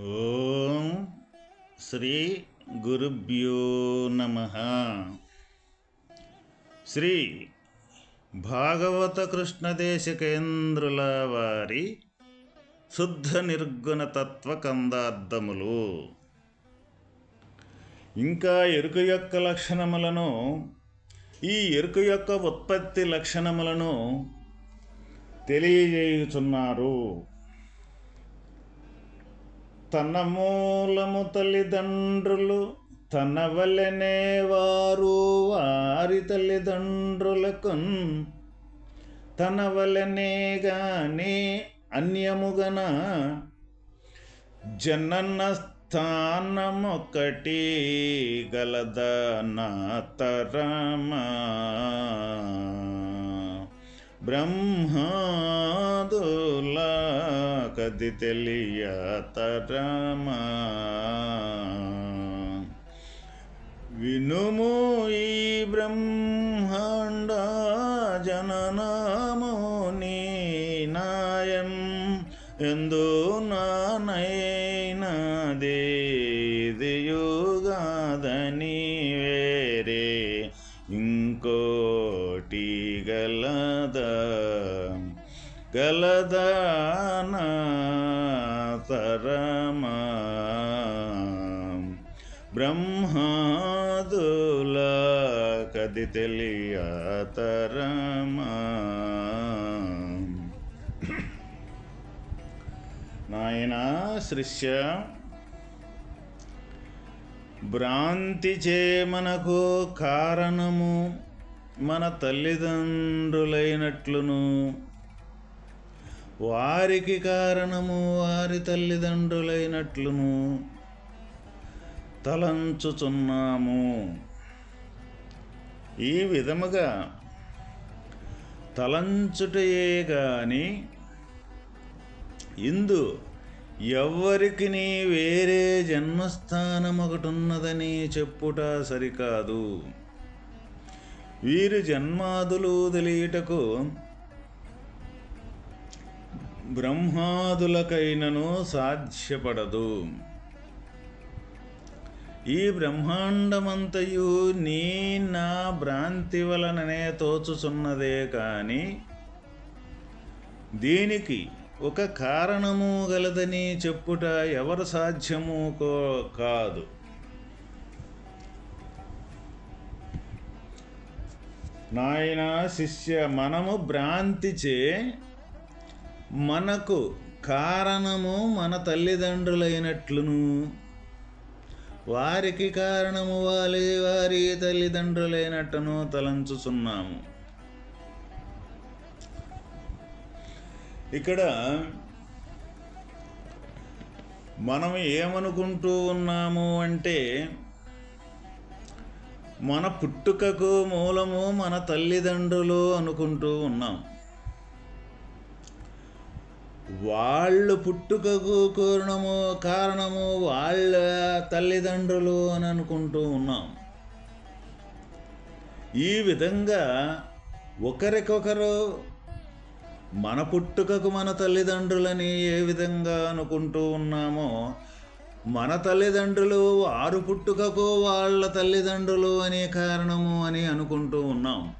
ఓం శ్రీ గురుభ్యో నమ. శ్రీ భాగవత కృష్ణదేశకేంద్రుల వారి శుద్ధ నిర్గుణ తత్వ కందార్థములు. ఇంకా ఎరుక యొక్క లక్షణములను ఈ ఎరుక యొక్క ఉత్పత్తి లక్షణములను తెలియజేయుచున్నారు. తన మూలము తల్లిదండ్రులు తన వలనే వారు వారి తల్లిదండ్రులకు తన వలనే గాని అన్యముగన? జనన స్థానమొకటి గలదన తరమా? బ్రహ్మాదులా కది తెలియ తరమా వినుము ఈ బ్రహ్మాండ జననామో నీ నాయం ఎందు నానయే గలదానా తరమా బ్రహ్మాదుల కది తెలియ తరమా నాయనా శిష్య భ్రాంతి చే మనకు కారణము మన తల్లిదండ్రులైనట్లును వారికి కారణము వారి తల్లిదండ్రులైనట్లును తలంచుచున్నాము. ఈ విధముగా తలంచుటయే గాని ఇందు ఎవ్వరికి వేరే జన్మస్థానం ఒకటున్నదని చెప్పుట సరికాదు. వీరి జన్మాదులు తెలియటకు బ్రహ్మాదులకైనను సాధ్యపడదు. ఈ బ్రహ్మాండమంతయు నీ నా భ్రాంతి వలననే తోచుచున్నదే కాని దీనికి ఒక కారణము గలదని చెప్పుట ఎవరు సాధ్యము కో కాదు. నాయన శిష్య మనము భ్రాంతిచే మనకు కారణము మన తల్లిదండ్రులైనట్లును. వారికి కారణము వారి వారి తల్లిదండ్రులైనట్టును తలంచుచున్నాము. ఇక్కడ మనం ఏమనుకుంటూ ఉన్నాము అంటే మన పుట్టుకకు మూలము మన తల్లిదండ్రులు అనుకుంటూ ఉన్నాం. వాళ్ళు పుట్టుకకు కారణము కారణము వాళ్ళ తల్లిదండ్రులు అని అనుకుంటూ ఉన్నాం. ఈ విధంగా ఒకరికొకరు మన పుట్టుకకు మన తల్లిదండ్రులని ఏ విధంగా అనుకుంటూ ఉన్నామో మన తల్లిదండ్రులు వారు పుట్టుకకు వాళ్ళ తల్లిదండ్రులు అనే కారణము అని అనుకుంటూ ఉన్నాం.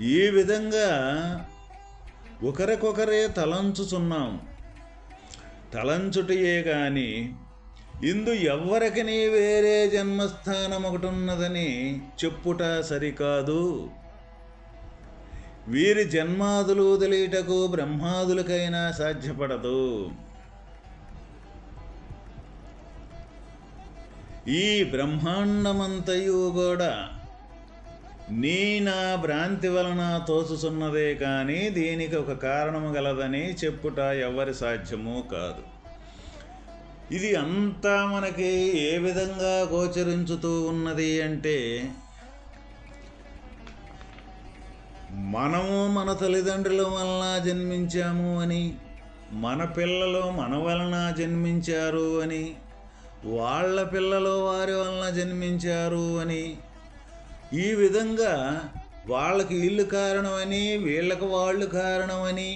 ఈ విధంగా ఒకరికొకరే తలంచుచున్నాం. తలంచుటయే కానీ ఇందు ఎవ్వరికి వేరే జన్మస్థానం ఒకటి ఉన్నదని చెప్పుట సరికాదు. వీరి జన్మాదులు తెలియటకు బ్రహ్మాదులకైనా సాధ్యపడదు. ఈ బ్రహ్మాండమంతయు కూడా నీ నా భ్రాంతి వలన తోచుచున్నదే కానీ దీనికి ఒక కారణము గలదని చెప్పుట ఎవరి సాధ్యము కాదు. ఇది అంతా మనకి ఏ విధంగా గోచరించుతూ ఉన్నది అంటే మనము మన తల్లిదండ్రుల వలన జన్మించాము అని మన పిల్లలు మన వలన జన్మించారు అని వాళ్ళ పిల్లలు వారి వలన జన్మించారు అని ఈ విధంగా వాళ్ళకి ఇల్లు కారణమని వీళ్ళకి వాళ్ళు కారణమని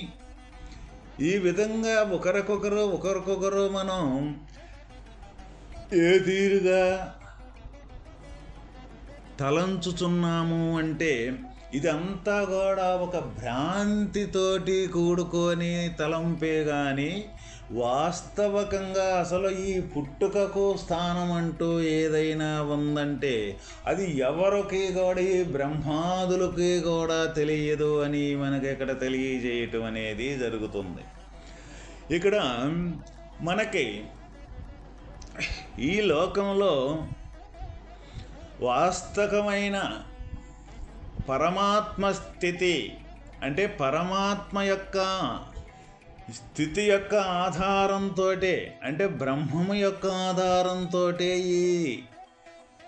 ఈ విధంగా ఒకరికొకరు ఒకరికొకరు మనం ఏ తీరుగా తలంచుచున్నాము అంటే ఇదంతా కూడా ఒక భ్రాంతితోటి కూడుకొని తలంపే కానీ వాస్తవకంగా అసలు ఈ పుట్టుకకు స్థానం అంటూ ఏదైనా ఉందంటే అది ఎవరికి కూడా ఈ బ్రహ్మాదులకి కూడా తెలియదు అని మనకి ఇక్కడ తెలియజేయటం అనేది జరుగుతుంది. ఇక్కడ మనకి ఈ లోకంలో వాస్తవమైన పరమాత్మ స్థితి అంటే పరమాత్మ యొక్క స్థితి యొక్క ఆధారంతో అంటే బ్రహ్మము యొక్క ఆధారంతో ఈ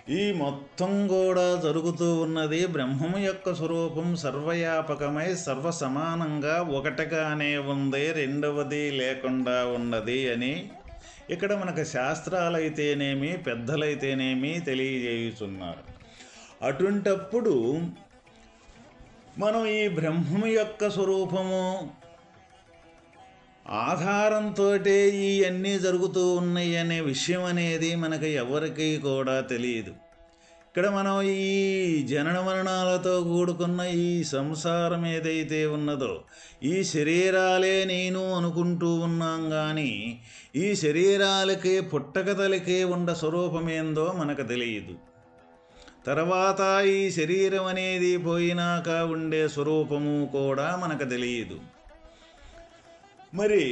ఈ మొత్తం కూడా జరుగుతూ ఉన్నది. బ్రహ్మము యొక్క స్వరూపం సర్వవ్యాపకమై సర్వసమానంగా ఒకటిగానే ఉంది. రెండవది లేకుండా ఉన్నది అని ఇక్కడ మనకు శాస్త్రాలైతేనేమి పెద్దలైతేనేమి తెలియజేయుచున్నారు. అటుంటప్పుడు మనం ఈ బ్రహ్మము యొక్క స్వరూపము ఆధారంతో ఈ అన్నీ జరుగుతూ ఉన్నాయి అనే విషయం అనేది మనకు ఎవరికి కూడా తెలియదు. ఇక్కడ మనం ఈ జనన మరణాలతో కూడుకున్న ఈ సంసారం ఏదైతే ఉన్నదో ఈ శరీరాలే నేను అనుకుంటూ ఉన్నాం కానీ ఈ శరీరాలకే పుట్టకతలకే ఉండ స్వరూపమేందో మనకు తెలియదు. తర్వాత ఈ శరీరం అనేది పోయినాక ఉండే స్వరూపము కూడా మనకు తెలియదు. మరి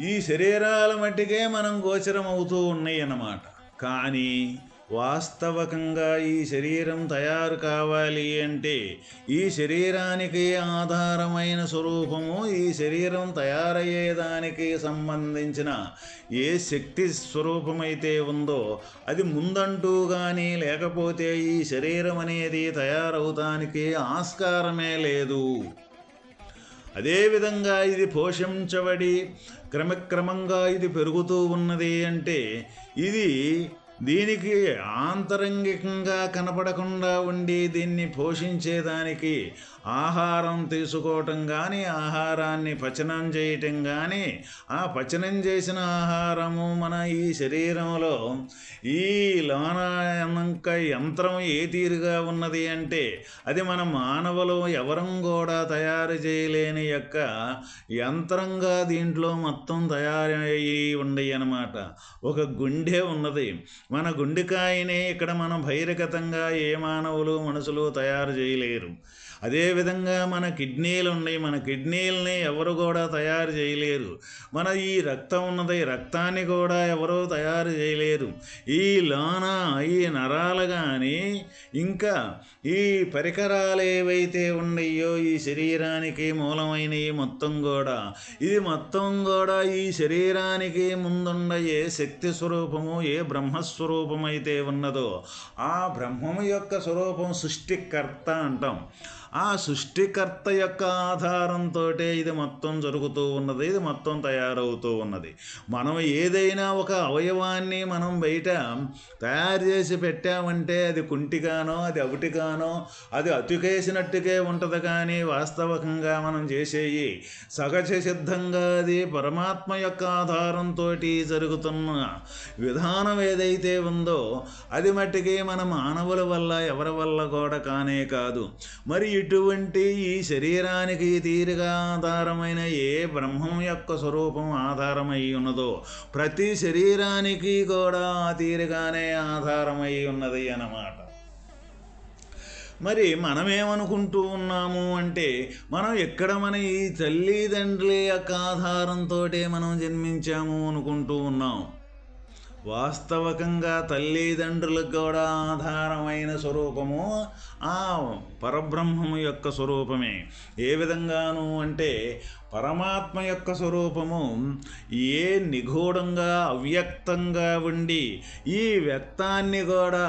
ఈ శరీరాల మట్టికే మనం గోచరం అవుతూ ఉన్నాయి అన్నమాట కానీ వాస్తవకంగా ఈ శరీరం తయారు కావాలి అంటే ఈ శరీరానికి ఆధారమైన స్వరూపము ఈ శరీరం తయారయ్యేదానికి సంబంధించిన ఏ శక్తి స్వరూపమైతే ఉందో అది ముందంటూ కానీ లేకపోతే ఈ శరీరం అనేది తయారవుతానికి ఆస్కారమే లేదు. అదేవిధంగా ఇది పోషించబడి క్రమక్రమంగా ఇది పెరుగుతూ ఉన్నది అంటే ఇది దీనికి ఆంతరంగికంగా కనపడకుండా ఉండి దీన్ని పోషించేదానికి ఆహారం తీసుకోవటం కానీ ఆహారాన్ని పచనం చేయటం కానీ ఆ పచనం చేసిన ఆహారము మన ఈ శరీరంలో ఈ లోనాక యంత్రం ఏ తీరుగా ఉన్నది అంటే అది మన మానవులు ఎవరం కూడా తయారు చేయలేని యొక్క యంత్రంగా దీంట్లో మొత్తం తయారయ్యి ఉండయి అన్నమాట. ఒక గుండె ఉన్నది. మన గుండెకాయనే ఇక్కడ మనం బహిర్గతంగా ఏ మానవులు మనుషులు తయారు చేయలేరు. అదేవిధంగా మన కిడ్నీలు ఉన్నాయి మన కిడ్నీలని ఎవరు కూడా తయారు చేయలేరు. మన ఈ రక్తం ఉన్నది రక్తాన్ని కూడా ఎవరు తయారు చేయలేరు. ఈ లోన ఈ నరాలు కానీ ఇంకా ఈ పరికరాలు ఏవైతే ఉన్నాయో ఈ శరీరానికి మూలమైనవి మొత్తం కూడా ఇది మొత్తం కూడా ఈ శరీరానికి ముందుండ ఏ శక్తి స్వరూపము ఏ బ్రహ్మస్వరూపం అయితే ఉన్నదో ఆ బ్రహ్మము యొక్క స్వరూపం సృష్టికర్త అంటాం. ఆ సృష్టికర్త యొక్క ఆధారంతో ఇది మొత్తం జరుగుతూ ఉన్నది ఇది మొత్తం తయారవుతూ ఉన్నది. మనం ఏదైనా ఒక అవయవాన్ని మనం బయట తయారు చేసి పెట్టామంటే అది కుంటిగానో అది అవిటిగానో అది అతికేసినట్టుకే ఉంటుంది కానీ వాస్తవకంగా మనం చేసేయి సహజ సిద్ధంగా అది పరమాత్మ యొక్క ఆధారంతో జరుగుతున్న విధానం ఏదైతే ఉందో అది మట్టికి మన మానవుల వల్ల ఎవరి వల్ల కూడా కానే కాదు. మరి ఇటువంటి ఈ శరీరానికి తీరుగా ఆధారమైన ఏ బ్రహ్మం యొక్క స్వరూపం ఆధారమై ఉన్నదో ప్రతి శరీరానికి కూడా ఆ తీరుగానే ఆధారమై ఉన్నది అన్నమాట. మరి మనమేమనుకుంటూ ఉన్నాము అంటే మనం ఎక్కడ మన ఈ తల్లిదండ్రుల యొక్క ఆధారంతో మనం జన్మించాము అనుకుంటూ ఉన్నాం. వాస్తవకంగా తల్లిదండ్రులకు కూడా ఆధారమైన స్వరూపము ఆ పరబ్రహ్మము యొక్క స్వరూపమే. ఏ విధంగాను అంటే పరమాత్మ యొక్క స్వరూపము ఏ నిగూఢంగా అవ్యక్తంగా ఉండి ఈ వ్యక్తాన్ని కూడా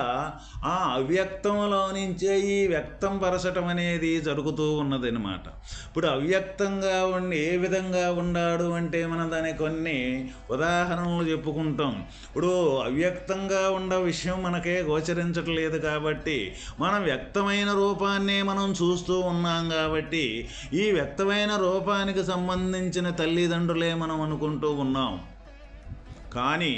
ఆ అవ్యక్తంలో నుంచే ఈ వ్యక్తం పరచటం అనేది జరుగుతూ ఉన్నదనమాట ఇప్పుడు అవ్యక్తంగా ఉండి ఏ విధంగా ఉన్నాడు అంటే మనం దాని కొన్ని ఉదాహరణలు చెప్పుకుంటాం. ఇప్పుడు ఇప్పుడు అవ్యక్తంగా ఉన్న విషయం మనకే గోచరించట్లేదు కాబట్టి మనం వ్యక్తమైన రూపాన్నే మనం చూస్తూ ఉన్నాం కాబట్టి ఈ వ్యక్తమైన రూపానికి సంబంధించిన తల్లిదండ్రులే మనం అనుకుంటూ ఉన్నాం. కానీ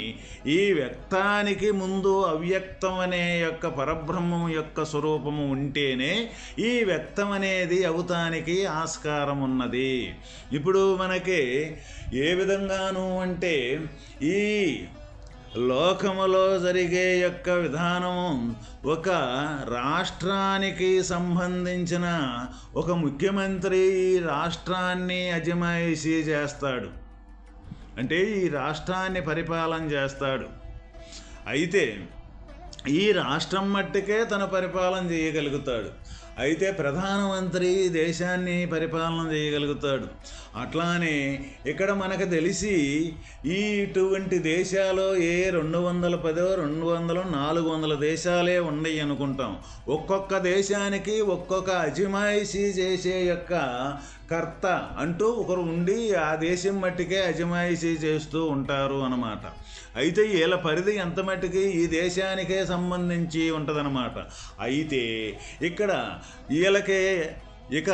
ఈ వ్యక్తానికి ముందు అవ్యక్తం అనే యొక్క పరబ్రహ్మము యొక్క స్వరూపము ఉంటేనే ఈ వ్యక్తం అనేది అవుతానికి ఆస్కారం ఉన్నది ఇప్పుడు మనకి ఏ విధంగాను అంటే ఈ లోకములో జరిగే యొక్క విధానము ఒక రాష్ట్రానికి సంబంధించిన ఒక ముఖ్యమంత్రి ఈ రాష్ట్రాన్ని అజమాయిషీ చేస్తాడు. అంటే ఈ రాష్ట్రాన్ని పరిపాలన చేస్తాడు. అయితే ఈ రాష్ట్రం మట్టుకే తన పరిపాలన చేయగలుగుతాడు. అయితే ప్రధానమంత్రి దేశాన్ని పరిపాలన చేయగలుగుతాడు. అట్లానే ఇక్కడ మనకు తెలిసి ఈ ఇటువంటి దేశాలు ఏ రెండు వందల పదో రెండు వందలు నాలుగు వందల దేశాలే ఉన్నాయి అనుకుంటాం. ఒక్కొక్క దేశానికి ఒక్కొక్క అజమాయిషీ చేసే యొక్క కర్త అంటూ ఒకరు ఉండి ఆ దేశం మట్టికే అజమాయిషీ చేస్తూ ఉంటారు అన్నమాట. అయితే వీళ్ళ పరిధి ఎంత మట్టికి ఈ దేశానికే సంబంధించి ఉంటుందన్నమాట. అయితే ఇక్కడ వీళ్ళకే ఇక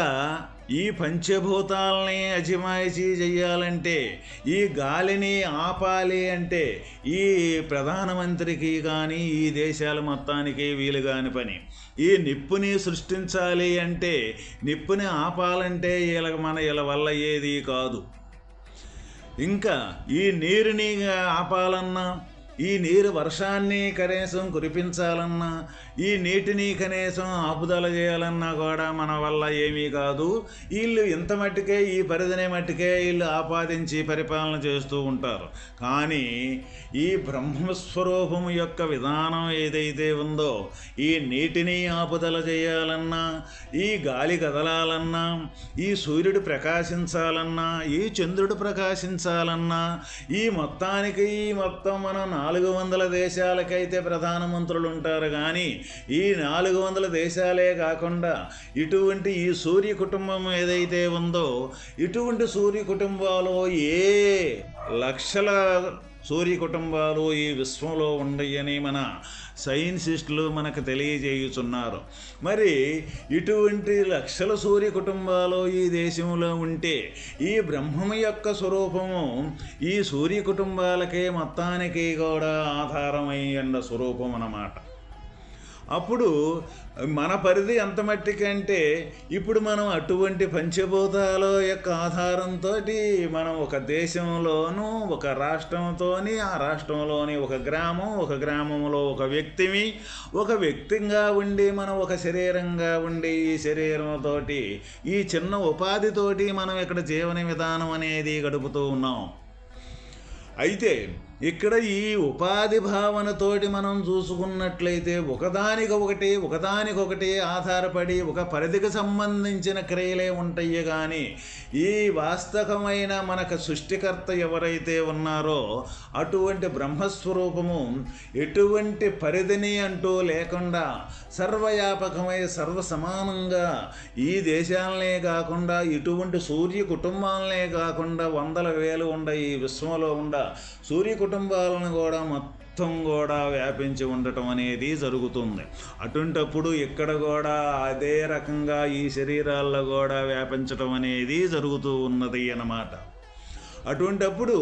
ఈ పంచభూతాలని అజమాయిషీ చెయ్యాలంటే ఈ గాలిని ఆపాలి అంటే ఈ ప్రధానమంత్రికి కానీ ఈ దేశాల మొత్తానికి వీలు కాని పని. ఈ నిప్పుని సృష్టించాలి అంటే నిప్పుని ఆపాలంటే వీళ్ళకి మన వీళ్ళ వల్ల ఏది కాదు. ఇంకా ఈ నీరుని ఆపాలన్నా ఈ నీరు వర్షాన్ని కనీసం కురిపించాలన్నా ఈ నీటిని కనీసం ఆపుదల చేయాలన్నా కూడా మన వల్ల ఏమీ కాదు. వీళ్ళు ఇంత మట్టుకే ఈ పరిధిని మట్టుకే వీళ్ళు ఆపాదించి పరిపాలన చేస్తూ ఉంటారు. కానీ ఈ బ్రహ్మస్వరూపం యొక్క విధానం ఏదైతే ఉందో ఈ నీటిని ఆపుదల చేయాలన్నా ఈ గాలి కదలాలన్నా ఈ సూర్యుడు ప్రకాశించాలన్నా ఈ చంద్రుడు ప్రకాశించాలన్నా ఈ మొత్తానికి ఈ మొత్తం మనం నాలుగు వందల దేశాలకైతే ప్రధానమంత్రులు ఉంటారు కానీ ఈ నాలుగు వందల దేశాలే కాకుండా ఇటువంటి ఈ సూర్య కుటుంబం ఏదైతే ఉందో ఇటువంటి సూర్య కుటుంబాలు ఏ లక్షల సూర్య కుటుంబాలు ఈ విశ్వంలో ఉండయని మన సైన్సిస్టులు మనకు తెలియజేయుచున్నారు. మరి ఇటువంటి లక్షల సూర్య కుటుంబాలు ఈ దేశంలో ఉంటే ఈ బ్రహ్మము యొక్క స్వరూపము ఈ సూర్య కుటుంబాలకే మొత్తానికి కూడా ఆధారమై ఉన్న స్వరూపం అన్నమాట అప్పుడు మన పరిధి ఎంత మట్టికంటే ఇప్పుడు మనం అటువంటి పంచభూతాల యొక్క ఆధారంతో మనం ఒక దేశంలోనూ ఒక రాష్ట్రంతోని ఆ రాష్ట్రంలోని ఒక గ్రామం ఒక గ్రామంలో ఒక వ్యక్తిని ఒక వ్యక్తిగా ఉండి మనం ఒక శరీరంగా ఉండి ఈ శరీరంతోటి ఈ చిన్న ఉపాధితోటి మనం ఇక్కడ జీవన విధానం అనేది గడుపుతూ ఉన్నాం. అయితే ఇక్కడ ఈ ఉపాధి భావనతోటి మనం చూసుకున్నట్లయితే ఒకదానికొకటి ఒకదానికొకటి ఆధారపడి ఒక పరిధికి సంబంధించిన క్రియలే ఉంటాయి. కానీ ఈ వాస్తవమైన మనకు సృష్టికర్త ఎవరైతే ఉన్నారో అటువంటి బ్రహ్మస్వరూపము ఎటువంటి పరిధిని అంటూ లేకుండా సర్వవ్యాపకమై సర్వ సమానంగా ఈ దేశాలనే కాకుండా ఇటువంటి సూర్య కుటుంబాలనే కాకుండా వందల వేలు ఉండ ఈ విశ్వంలో ఉండ సూర్య కుటుంబాలను కూడా మొత్తం కూడా వ్యాపించి ఉండటం అనేది జరుగుతుంది. అటువంటప్పుడు ఇక్కడ కూడా అదే రకంగా ఈ శరీరాల్లో కూడా వ్యాపించటం అనేది జరుగుతూ ఉన్నది అన్నమాట. అటువంటప్పుడు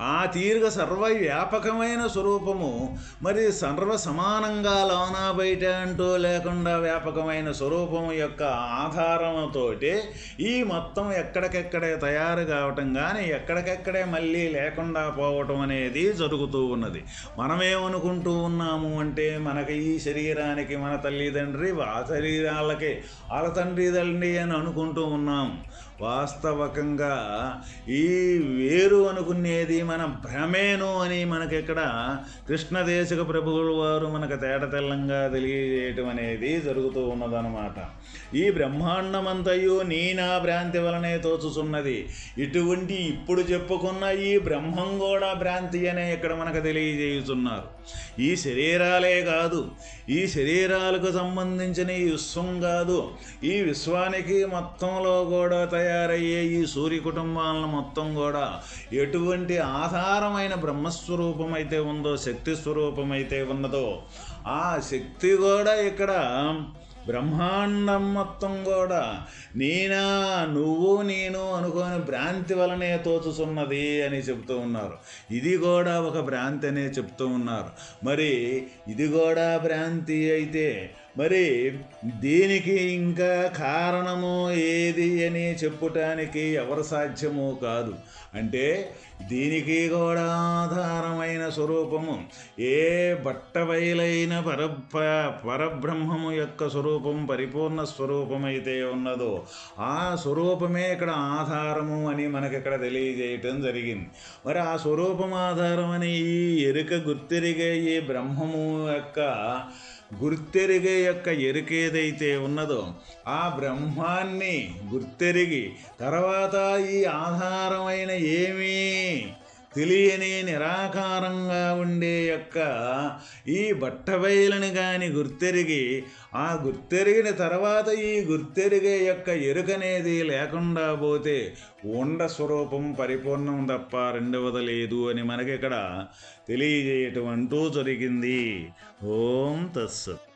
ఆ తీరుగా సర్వవ్యాపకమైన స్వరూపము. మరి సర్వ సమానంగా లోనా బయట అంటూ లేకుండా వ్యాపకమైన స్వరూపము యొక్క ఆధారంతోటి ఈ మొత్తం ఎక్కడికెక్కడే తయారు కావటం కానీ ఎక్కడికెక్కడే మళ్ళీ లేకుండా పోవటం అనేది జరుగుతూ ఉన్నది. మనమేమనుకుంటూ ఉన్నాము అంటే మనకి ఈ శరీరానికి మన తల్లిదండ్రి ఆ శరీరాలకి వాళ్ళ తండ్రి తండ్రి అని అనుకుంటూ ఉన్నాం. వాస్తవకంగా ఈ వేరు అనుకునేది మన భ్రమేను అని మనకి ఇక్కడ కృష్ణదేశక ప్రభువుల వారు మనకు తేట తెల్లంగా తెలియజేయటం అనేది జరుగుతూ ఉన్నదన్నమాట. ఈ బ్రహ్మాండమంతయు నీ నా భ్రాంతి వలనే తోచుచున్నది. ఇటువంటి ఇప్పుడు చెప్పుకున్న ఈ బ్రహ్మం కూడా భ్రాంతి అనే ఇక్కడ మనకు తెలియజేయుచున్నారు. ఈ శరీరాలే కాదు ఈ శరీరాలకు సంబంధించిన ఈ విశ్వం కాదు ఈ విశ్వానికి మొత్తంలో కూడా తయారయ్యే ఈ సూర్య కుటుంబాలను మొత్తం కూడా ఎటువంటి ఆధారమైన బ్రహ్మస్వరూపం అయితే ఉందో శక్తి స్వరూపం అయితే ఉన్నదో ఆ శక్తి కూడా ఇక్కడ బ్రహ్మాండం మొత్తం కూడా నేనా నువ్వు నేను అనుకోని భ్రాంతి వలనే తోచుతున్నది అని చెప్తూ ఉన్నారు. ఇది కూడా ఒక భ్రాంతి అనే చెప్తూ ఉన్నారు. మరి ఇది కూడా భ్రాంతి అయితే మరి దీనికి ఇంకా కారణము ఏది అని చెప్పుటానికి ఎవరు సాధ్యము కాదు. అంటే దీనికి కూడా ఆధారమైన స్వరూపము. ఏ బట్టబయలైన పర పరబ్రహ్మము యొక్క స్వరూపం పరిపూర్ణ స్వరూపమైతే ఉన్నదో ఆ స్వరూపమే ఇక్కడ ఆధారము అని మనకి ఇక్కడ తెలియజేయటం జరిగింది. మరి ఆ స్వరూపం ఆధారం అని ఈ ఎరుక గుర్తిరిగే ఈ బ్రహ్మము యొక్క గుర్తెరిగే యొక్క ఎరుకేదైతే ఉన్నదో ఆ బ్రహ్మాన్ని గుర్తెరిగి తర్వాత ఈ ఆధారమైన ఏమీ తెలియని నిరాకారంగా ఉండే యొక్క ఈ బట్టబయలను కానీ గుర్తెరిగి ఆ గుర్తెరిగిన తర్వాత ఈ గుర్తెరిగే యొక్క ఎరుకనేది లేకుండా పోతే ఉండ స్వరూపం పరిపూర్ణం తప్ప రెండవది లేదు అని మనకి ఇక్కడ తెలియజేయటం అంటూ జరిగింది. ఓం తస్సత్